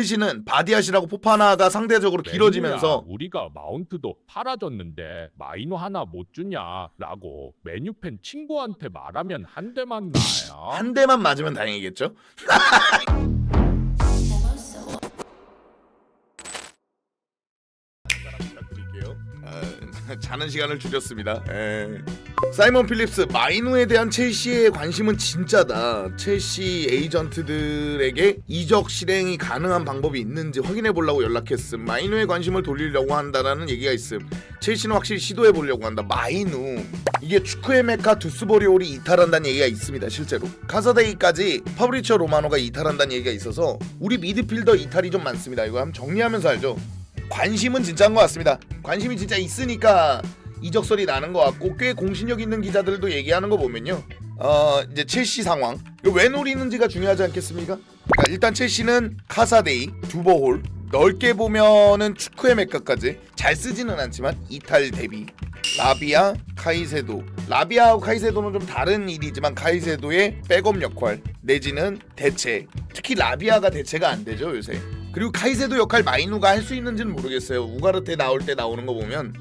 첼시는 바디아시라고 포파나가 상대적으로 길어지면서 메뉴야, 우리가 마운트도 팔아줬는데 마이노 하나 못 주냐라고 메뉴 팬 친구한테 말하면 한 대만 나요. 한 대만 맞으면 다행이겠죠. 아, 자는 시간을 줄였습니다. 에. 사이먼 필립스 마이누에 대한 첼시의 관심은 진짜다. 첼시 에이전트들에게 이적 실행이 가능한 방법이 있는지 확인해 보려고 연락했음. 마이누에 관심을 돌리려고 한다라는 얘기가 있음. 첼시는 확실히 시도해 보려고 한다. 마이누 이게 축구의 메카 두스보리올이 이탈한다는 얘기가 있습니다. 실제로 카사데이까지 파브리치오 로마노가 이탈한다는 얘기가 있어서 우리 미드필더 이탈이 좀 많습니다. 이거 한번 정리하면서 알죠. 관심은 진짜인 것 같습니다. 관심이 진짜 있으니까 이적설이 나는 것 같고 꽤 공신력 있는 기자들도 얘기하는 거 보면요. 어 이제 첼시 상황. 왜 노리는지가 중요하지 않겠습니까? 그러니까 일단 첼시는 카사데이, 두버홀. 넓게 보면은 축구의 메카까지. 잘 쓰지는 않지만 이탈 대비. 라비아, 카이세도. 라비아하고 카이세도는 좀 다른 일이지만 카이세도의 백업 역할 내지는 대체. 특히 라비아가 대체가 안 되죠 요새 그리고 카이세도 역할 마이누가 할 수 있는지는 모르겠어요. 우가르테 나올 때 나오는 거 보면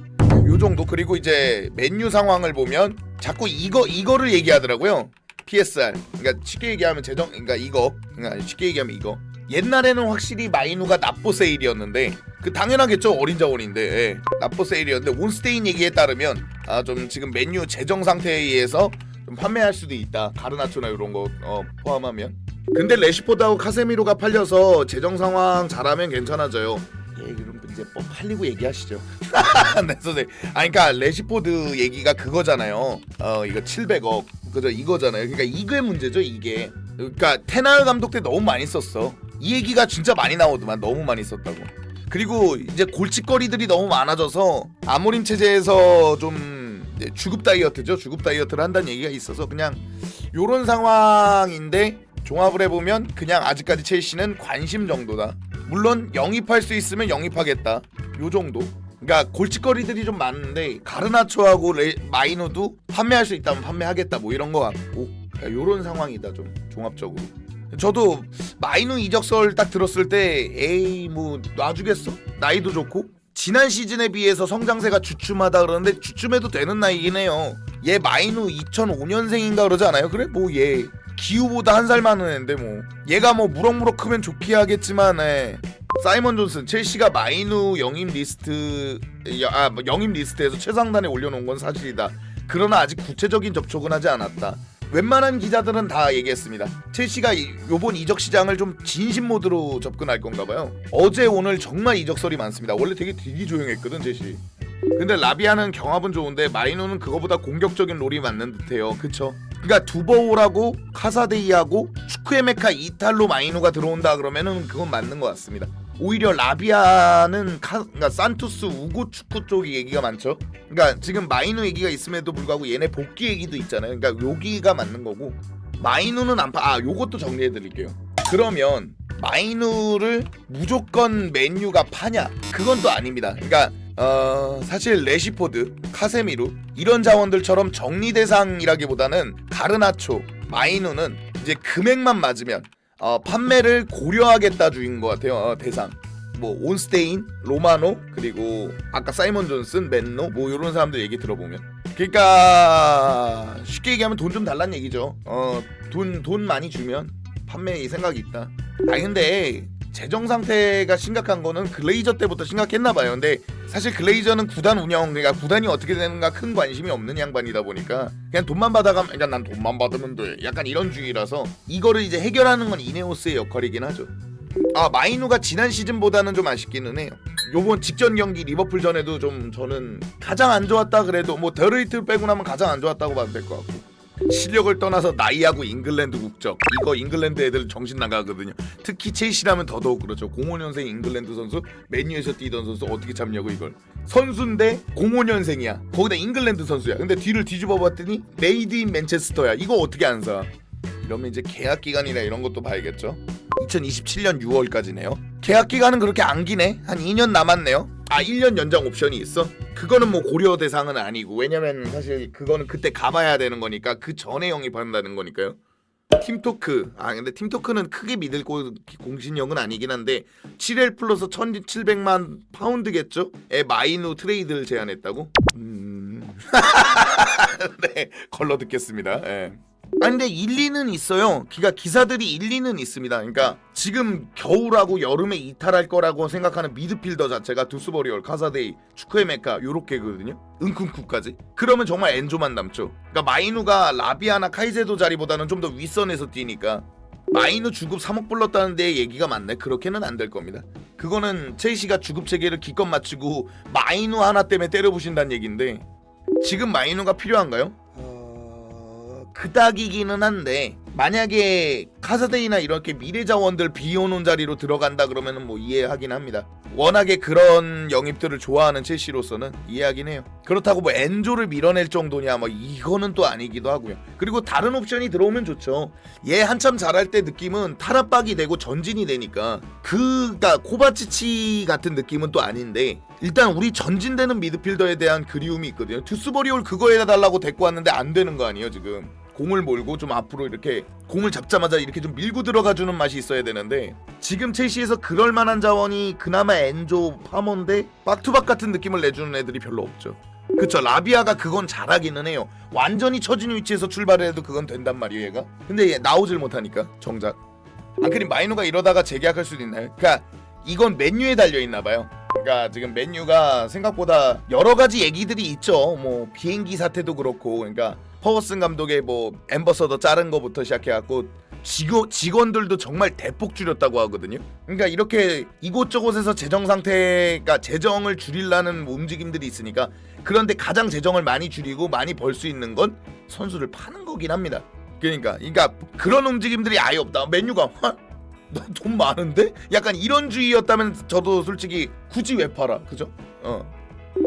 요 정도. 그리고 이제 맨유 상황을 보면 자꾸 이거 이거를 얘기하더라고요. PSR 그러니까 쉽게 얘기하면 재정 그러니까 이거. 그러니까 쉽게 얘기하면 이거. 옛날에는 확실히 마이누가 납보 세일이었는데 그 당연하겠죠. 어린 자원인데. 예. 납보 세일이었는데 온스테인 얘기에 따르면 아 좀 지금 맨유 재정 상태에 의해서 좀 판매할 수도 있다. 가르나초나 이런 거 어, 포함하면 근데 레시포드하고 카세미로가 팔려서 재정 상황 잘하면 괜찮아져요. 예 그럼 이제 뭐 팔리고 얘기하시죠. 네 선생님. 아 그러니까 레시포드 얘기가 그거잖아요. 어 이거 700억. 그죠? 이거잖아요. 그러니까 이게 문제죠 이게. 그러니까 테나르 감독 때 너무 많이 썼어. 이 얘기가 진짜 많이 나오더만 너무 많이 썼다고. 그리고 이제 골칫거리들이 너무 많아져서 아모림 체제에서 좀 이제 주급 다이어트죠. 주급 다이어트를 한다는 얘기가 있어서 그냥 요런 상황인데 종합을 해보면 그냥 아직까지 첼시는 관심 정도다. 물론 영입할 수 있으면 영입하겠다. 요 정도. 그러니까 골칫거리들이 좀 많은데 가르나초하고 레, 마이노도 판매할 수 있다면 판매하겠다 뭐 이런 거 같고. 그러니까 요런 상황이다 좀 종합적으로. 저도 마이누 이적설 딱 들었을 때 에이 뭐 놔주겠어? 나이도 좋고. 지난 시즌에 비해서 성장세가 주춤하다 그러는데 주춤해도 되는 나이긴 해요. 얘 마이누 2005년생인가 그러지 않아요? 그래? 뭐 얘 기우보다 한 살 많은 애인데 뭐 얘가 뭐 무럭무럭 크면 좋게 하겠지만 에. 사이먼 존슨 첼시가 마이누 영입 리스트 여- 아, 뭐 영입 리스트에서 최상단에 올려놓은 건 사실이다 그러나 아직 구체적인 접촉은 하지 않았다 웬만한 기자들은 다 얘기했습니다. 첼시가 이- 요번 이적 시장을 좀 진심 모드로 접근할 건가 봐요. 어제 오늘 정말 이적설이 많습니다. 원래 되게 되게 조용했거든 첼시. 근데 라비아는 경합은 좋은데 마이노는 그거보다 공격적인 롤이 맞는 듯해요. 그쵸? 그러니까 두버오라고 카사데이하고 축구의 메카 이탈로 마이노가 들어온다 그러면은 그건 맞는 것 같습니다. 오히려 라비아는 카, 그러니까 산투스 우고 축구 쪽 얘기가 많죠. 그러니까 지금 마이누 얘기가 있음에도 불구하고 얘네 복귀 얘기도 있잖아요. 그러니까 여기가 맞는 거고 마이누는 안 파. 아 요것도 정리해 드릴게요. 그러면 마이누를 무조건 맨유가 파냐? 그건 또 아닙니다. 그러니까 어 사실 레시포드, 카세미루 이런 자원들처럼 정리 대상이라기보다는 가르나초, 마이누는 이제 금액만 맞으면 어, 판매를 고려하겠다 주인 것 같아요. 어, 대상. 뭐 온스테인, 로마노 그리고 아까 사이먼 존슨, 맨노 뭐 이런 사람들 얘기 들어보면 그러니까 쉽게 얘기하면 돈 좀 달란 얘기죠. 어돈 돈 많이 주면 판매 생각이 있다. 아니 근데 재정 상태가 심각한 거는 글레이저 때부터 심각했나 봐요. 근데 사실 글레이저는 구단 운영 그러니까 구단이 어떻게 되는가 큰 관심이 없는 양반이다 보니까 그냥 돈만 받아가면 그러니까 난 돈만 받으면 돼. 약간 이런 주의라서 이거를 이제 해결하는 건 이네오스의 역할이긴 하죠. 아 마이누가 지난 시즌보다는 좀 아쉽기는 해요. 요번 직전 경기 리버풀 전에도 좀 저는 가장 안 좋았다 그래도 뭐 데르이트 빼고 나면 가장 안 좋았다고 봐도 될 것 같고 실력을 떠나서 나이하고 잉글랜드 국적 이거 잉글랜드 애들 정신 나가거든요. 특히 첼시라면 더더욱 그렇죠. 05년생 잉글랜드 선수 맨유에서 뛰던 선수 어떻게 참냐고 이걸 선수인데 05년생이야. 거기다 잉글랜드 선수야. 근데 뒤를 뒤집어 봤더니 메이드 인 맨체스터야. 이거 어떻게 안 사? 이러면 이제 계약 기간이나 이런 것도 봐야겠죠. 2027년 6월까지네요. 계약 기간은 그렇게 안 기네. 한 2년 남았네요. 아 1년 연장 옵션이 있어? 그거는 뭐 고려 대상은 아니고 왜냐면 사실 그거는 그때 가봐야 되는 거니까 그 전에 영입한다는 거니까요. 팀토크 아 근데 팀토크는 크게 믿을 고- 공신력은 아니긴 한데 7L 플러스 1700만 파운드겠죠? 에 마이누 트레이드를 제안했다고? 음... 네 걸러 듣겠습니다 예. 아 근데 일리는 있어요. 그러니까 기사들이 일리는 있습니다. 그러니까 지금 겨울하고 여름에 이탈할 거라고 생각하는 미드필더 자체가 두스버리얼, 카사데이, 축구의 메카 요렇게거든요. 은쿤쿠까지. 그러면 정말 엔조만 남죠. 그러니까 마이누가 라비아나 카이세도 자리보다는 좀 더 윗선에서 뛰니까 마이누 주급 3억 불렀다는 데 얘기가 많네. 그렇게는 안 될 겁니다. 그거는 첼시가 주급 체계를 기껏 맞추고 마이누 하나 때문에 때려부신다는 얘기인데 지금 마이누가 필요한가요? 어... 그닥이기는 한데 만약에 카사데이나 이렇게 미래 자원들 비워놓은 자리로 들어간다 그러면은 뭐 이해하긴 합니다. 워낙에 그런 영입들을 좋아하는 첼시로서는 이해하긴 해요. 그렇다고 뭐 엔조를 밀어낼 정도냐 뭐 이거는 또 아니기도 하고요. 그리고 다른 옵션이 들어오면 좋죠. 얘 한참 잘할 때 느낌은 탈압박이 되고 전진이 되니까 그가 코바치치 같은 느낌은 또 아닌데 일단 우리 전진되는 미드필더에 대한 그리움이 있거든요. 듀스버리올 그거 해달라고 데리고 왔는데 안 되는 거 아니에요 지금. 공을 몰고 좀 앞으로 이렇게 공을 잡자마자 이렇게 좀 밀고 들어가 주는 맛이 있어야 되는데 지금 첼시에서 그럴 만한 자원이 그나마 엔조 파머인데 박투박 같은 느낌을 내주는 애들이 별로 없죠. 그쵸 라비아가 그건 잘하기는 해요. 완전히 처진 위치에서 출발을 해도 그건 된단 말이에요 얘가. 근데 얘 나오질 못하니까 정작. 안크림 마이노가 이러다가 재계약할 수도 있나요? 그러니까 이건 맨유에 달려 있나 봐요. 그러니까 지금 맨유가 생각보다 여러 가지 얘기들이 있죠. 뭐 비행기 사태도 그렇고, 그러니까 퍼거슨 감독의 뭐 엠버서더 자른 거부터 시작해갖고 직원 직원들도 정말 대폭 줄였다고 하거든요. 그러니까 이렇게 이곳저곳에서 재정 상태가 재정을 줄이려는 움직임들이 있으니까 그런데 가장 재정을 많이 줄이고 많이 벌 수 있는 건 선수를 파는 거긴 합니다. 그러니까, 그러니까 그런 움직임들이 아예 없다. 너돈 많은데? 약간 이런 주의였다면 저도 솔직히 굳이 왜 팔아? 그죠? 어.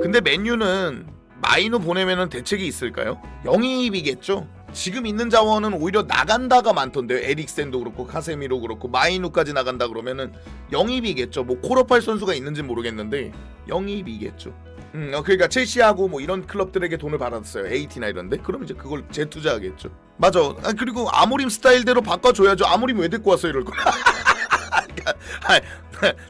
근데 맨유는 마이너 보내면은 대책이 있을까요? 영입이겠죠. 지금 있는 자원은 오히려 나간다가 많던데요. 에릭센도 그렇고 카세미로 그렇고 마이누까지 나간다 그러면은 영입이겠죠. 뭐 코로팔 선수가 있는지 모르겠는데 영입이겠죠. 음, 어, 그러니까 첼시하고 뭐 이런 클럽들에게 돈을 받았어요. 에이티나 이런데. 그럼 이제 그걸 재투자하겠죠. 맞아. 아, 그리고 아모림 스타일대로 바꿔줘야죠. 아모림 왜 데리고 왔어 이럴 거. 그러니까, 아,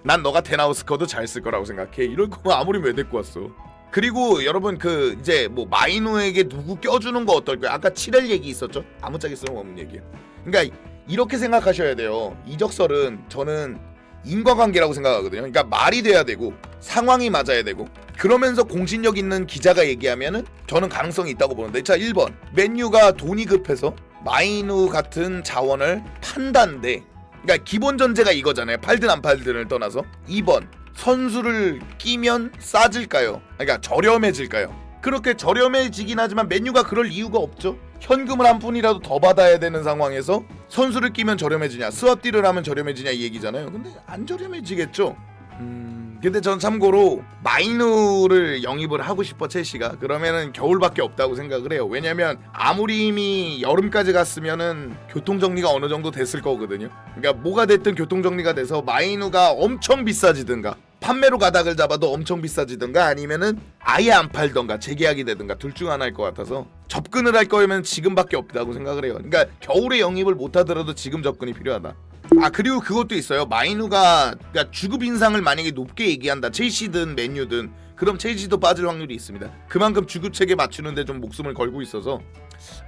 난 너가 테나우스커도 잘 쓸 거라고 생각해. 이럴 거 아모림 왜 데리고 왔어. 그리고 여러분 그 이제 뭐 마이노에게 누구 껴주는 거 어떨까요? 아까 7엘 얘기 있었죠? 아무짝에 쓸모없는 얘기예요. 그러니까 이렇게 생각하셔야 돼요. 이적설은 저는 인과관계라고 생각하거든요. 그러니까 말이 돼야 되고 상황이 맞아야 되고 그러면서 공신력 있는 기자가 얘기하면은 저는 가능성이 있다고 보는데 자 1번 맨유가 돈이 급해서 마이누 같은 자원을 판다인데 그러니까 기본 전제가 이거잖아요. 팔든 안 팔든을 떠나서 2번 선수를 끼면 싸질까요? 그러니까 저렴해질까요? 그렇게 저렴해지긴 하지만 맨유가 그럴 이유가 없죠. 현금을 한 푼이라도 더 받아야 되는 상황에서 선수를 끼면 저렴해지냐, 스왑딜을 하면 저렴해지냐 이 얘기잖아요. 근데 안 저렴해지겠죠. 음, 근데 전 참고로 마이누를 영입을 하고 싶어 첼시가 그러면은 겨울밖에 없다고 생각을 해요. 왜냐면 아무리임이 여름까지 갔으면은 교통 정리가 어느 정도 됐을 거거든요. 그러니까 뭐가 됐든 교통 정리가 돼서 마이누가 엄청 비싸지든가 판매로 가닥을 잡아도 엄청 비싸지든가 아니면은 아예 안 팔던가 재계약이 되든가 둘 중 하나일 것 같아서 접근을 할 거면 지금밖에 없다고 생각을 해요. 그러니까 겨울에 영입을 못 하더라도 지금 접근이 필요하다. 아 그리고 그것도 있어요. 마이누가 그러니까 주급 인상을 만약에 높게 얘기한다. 첼시든 맨유든 그럼 첼시도 빠질 확률이 있습니다. 그만큼 주급 체계 맞추는데 좀 목숨을 걸고 있어서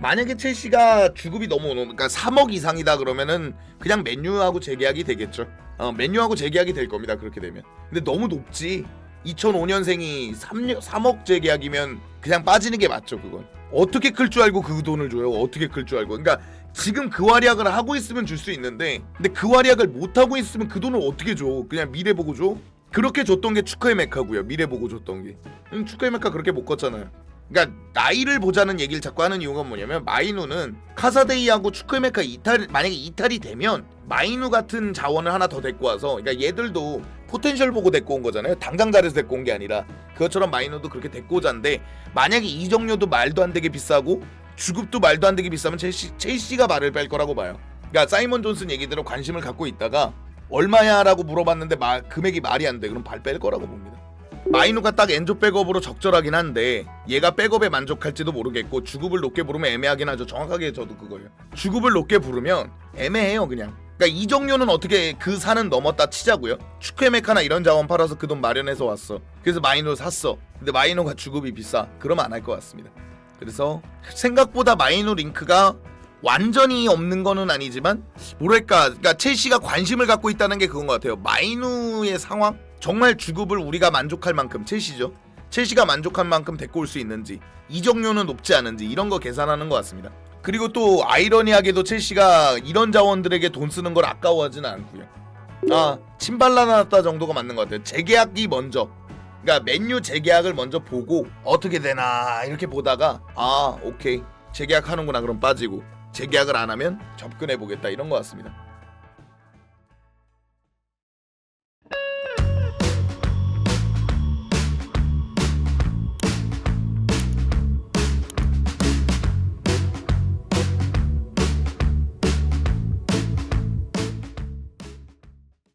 만약에 첼시가 주급이 너무 그러니까 3억 이상이다 그러면은 그냥 맨유하고 재계약이 되겠죠. 어, 맨유하고 재계약이 될 겁니다. 그렇게 되면. 근데 너무 높지. 2005년생이 3, 3억 재계약이면 그냥 빠지는 게 맞죠. 그건. 어떻게 클 줄 알고 그 돈을 줘요? 어떻게 클 줄 알고? 그러니까 지금 그 활약을 하고 있으면 줄 수 있는데 근데 그 활약을 못 하고 있으면 그 돈을 어떻게 줘? 그냥 미래 보고 줘? 그렇게 줬던 게 축하의 메카고요. 미래 보고 줬던 게. 음, 축하의 메카 그렇게 못 컸잖아요. 그러니까 나이를 보자는 얘기를 자꾸 하는 이유가 뭐냐면 마이누는 카사데이하고 축구메카 이탈 만약에 이탈이 되면 마이누 같은 자원을 하나 더 데리고 와서 그러니까 얘들도 포텐셜 보고 데리고 온 거잖아요. 당장 잘해서 데리고 온 게 아니라 그것처럼 마이누도 그렇게 데리고 오자인데 만약에 이적료도 말도 안 되게 비싸고 주급도 말도 안 되게 비싸면 첼시, 첼시가 말을 뺄 거라고 봐요. 그러니까 사이먼 존슨 얘기대로 관심을 갖고 있다가 얼마야라고 물어봤는데 마, 금액이 말이 안 돼. 그럼 발 뺄 거라고 봅니다. 마이누가 딱 엔조 백업으로 적절하긴 한데 얘가 백업에 만족할지도 모르겠고 주급을 높게 부르면 애매하긴 하죠. 정확하게 저도 그거예요. 주급을 높게 부르면 애매해요 그냥. 그러니까 이정료는 어떻게 그 산은 넘었다 치자고요. 축회 메카나 이런 자원 팔아서 그 돈 마련해서 왔어. 그래서 마이노 샀어. 근데 마이노가 주급이 비싸. 그러면 안 할 것 같습니다. 그래서 생각보다 마이노 링크가 완전히 없는 거는 아니지만 뭐랄까 그러니까 첼시가 관심을 갖고 있다는 게 그건 것 같아요 마이누의 상황 정말 주급을 우리가 만족할 만큼 첼시죠? 첼시가 만족할 만큼 데리고 올 수 있는지 이적료는 높지 않은지 이런 거 계산하는 것 같습니다. 그리고 또 아이러니하게도 첼시가 이런 자원들에게 돈 쓰는 걸 아까워하지는 않고요. 아 침발라났다 정도가 맞는 것 같아요. 재계약이 먼저 그러니까 맨유 재계약을 먼저 보고 어떻게 되나 이렇게 보다가 아 오케이. 재계약하는구나. 그럼 빠지고 재계약을 안 하면 접근해 보겠다. 이런 것 같습니다.